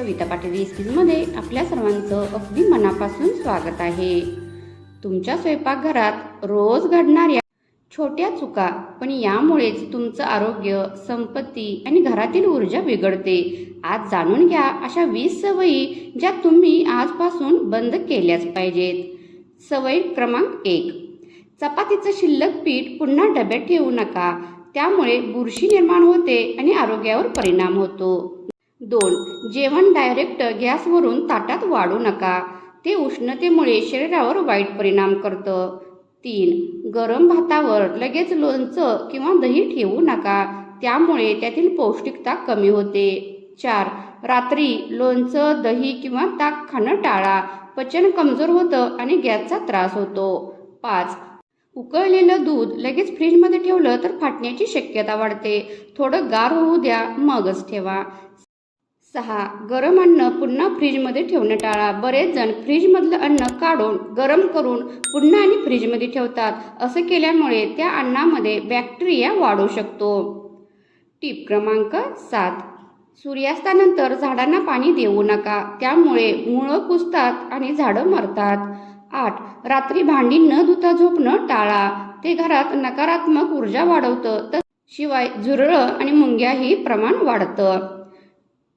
वीसमध्ये आपल्या सर्वांचं अगदी मनापासून स्वागत आहे. तुमच्या स्वयंपाकघरात रोज घडणाऱ्या छोट्या चुका पण यामुळेच तुमचं आरोग्य संपत्ती आणि घरातील ऊर्जा बिघडते. आज जाणून घ्या अशा वीस सवयी ज्या तुम्ही आजपासून बंद केल्याच पाहिजेत. सवय क्रमांक एक. चपातीचं शिल्लक पीठ पुन्हा डब्यात ठेवू नका. त्यामुळे बुरशी निर्माण होते आणि आरोग्यावर परिणाम होतो. दोन जेवण डायरेक्ट गॅसवरून ताटात वाढू नका. ते उष्णतेमुळे शरीरावर वाईट परिणाम करतं. तीन गरम भातावर लगेच लोणचं किंवा दही ठेवू नका. त्यामुळे त्यातील पौष्टिकता कमी होते. चार रात्री लोणचं दही किंवा ताक खाणं टाळा. पचन कमजोर होतं आणि गॅसचा त्रास होतो. पाच उकळलेलं दूध लगेच फ्रीजमध्ये ठेवलं तर फाटण्याची शक्यता वाढते. थोडं गार होऊ द्या मगच ठेवा. सहा. गरम अन्न पुन्हा फ्रीजमध्ये ठेवणं टाळा. बरेच जण फ्रीजमधलं अन्न काढून गरम करून पुन्हा आणि फ्रीजमध्ये ठेवतात. असं केल्यामुळे त्या अन्नामध्ये बॅक्टेरिया वाढू शकतो. टीप क्रमांक सात. सूर्यास्तानंतर झाडांना पाणी देऊ नका. त्यामुळे मुळं कुजतात आणि झाडं मरतात. आठ. रात्री भांडी न धुता झोपणं टाळा. ते घरात नकारात्मक ऊर्जा वाढवतं. तर शिवाय झुरळं आणि मुंग्याही प्रमाण वाढतं.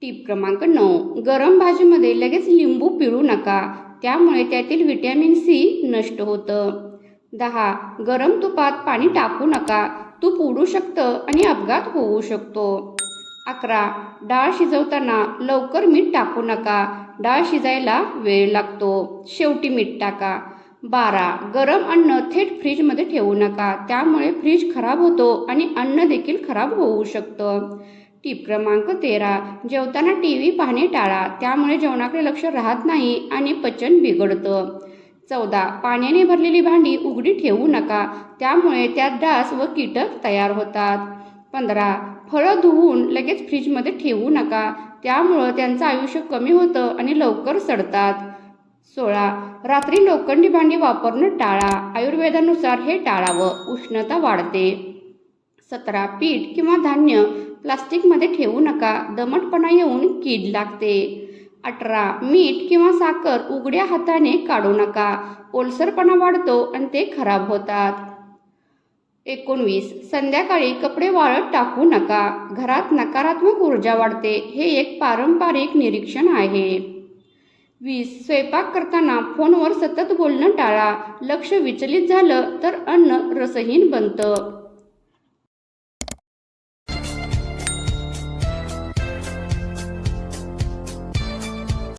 टीप क्रमांक नऊ. गरम भाजीमध्ये लगेच लिंबू पिळू नका. त्यामुळे त्यातील व्हिटॅमिन सी नष्ट होतं. दहा. गरम तुपात पाणी टाकू नका. तूप उडू शकतं आणि अपघात होऊ शकतो. अकरा. डाळ शिजवताना लवकर मीठ टाकू नका. डाळ शिजायला वेळ लागतो. शेवटी मीठ टाका. बारा. गरम अन्न थेट फ्रीजमध्ये ठेवू नका. त्यामुळे फ्रीज खराब होतो आणि अन्न देखील खराब होऊ शकतं. टीप क्रमांक तेरा. जेवताना टी व्ही पाहणे टाळा. त्यामुळे जेवणाकडे लक्ष राहत नाही आणि पचन बिघडतं. चौदा. पाण्याने भरलेली भांडी उघडी ठेवू नका. त्यामुळे त्यात डास व कीटक तयार होतात. पंधरा. फळं धुवून लगेच फ्रीजमध्ये ठेवू नका. त्यामुळं त्यांचं आयुष्य कमी होतं आणि लवकर सडतात. सोळा. रात्री लोखंडी भांडी वापरणं टाळा. आयुर्वेदानुसार हे टाळावं. उष्णता वाढते. सतरा. पीठ किंवा धान्य प्लास्टिकमध्ये ठेवू नका. दमटपणा येऊन कीड लागते. अठरा. मीठ किंवा साखर उघड्या हाताने काढू नका. ओलसरपणा वाढतो आणि ते खराब होतात. एकोणवीस. संध्याकाळी कपडे वाळत टाकू नका. घरात नकारात्मक ऊर्जा वाढते. हे एक पारंपरिक निरीक्षण आहे. वीस. स्वयंपाक करताना फोनवर सतत बोलणं टाळा. लक्ष विचलित झालं तर अन्न रसहीन बनतं.